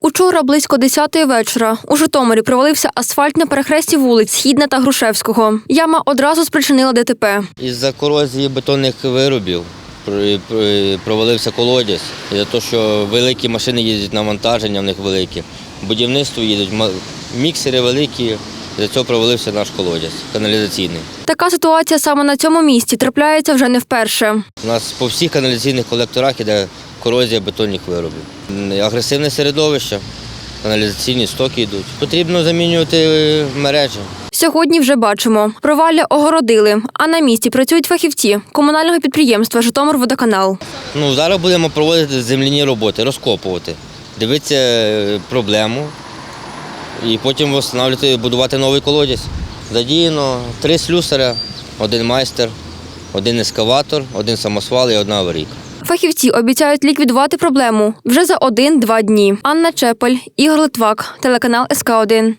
Учора близько 10-ї вечора у Житомирі провалився асфальт на перехресті вулиць Східна та Грушевського. Яма одразу спричинила ДТП. Із-за корозії бетонних виробів провалився колодязь. За те, що великі машини їздять навантаження, в них великі. Будівництво їдуть, міксери великі. За цього провалився наш колодязь каналізаційний. Така ситуація саме на цьому місці трапляється вже не вперше. У нас по всіх каналізаційних колекторах іде корозія бетонних виробів. Агресивне середовище, каналізаційні стоки йдуть. Потрібно замінювати е, мережі. Сьогодні вже бачимо. Провалля огородили, а на місці працюють фахівці комунального підприємства Житомирводоканал. Ну, зараз будемо проводити земляні роботи, розкопувати, дивитися е, проблему і потім встановлювати, будувати новий колодязь. Задіяно три слюсаря, один майстер, один ескаватор, один самосвал і одна аварійка. Фахівці обіцяють ліквідувати проблему вже за один-два дні. Анна Чепель, Ігор Литвак, телеканал СК 1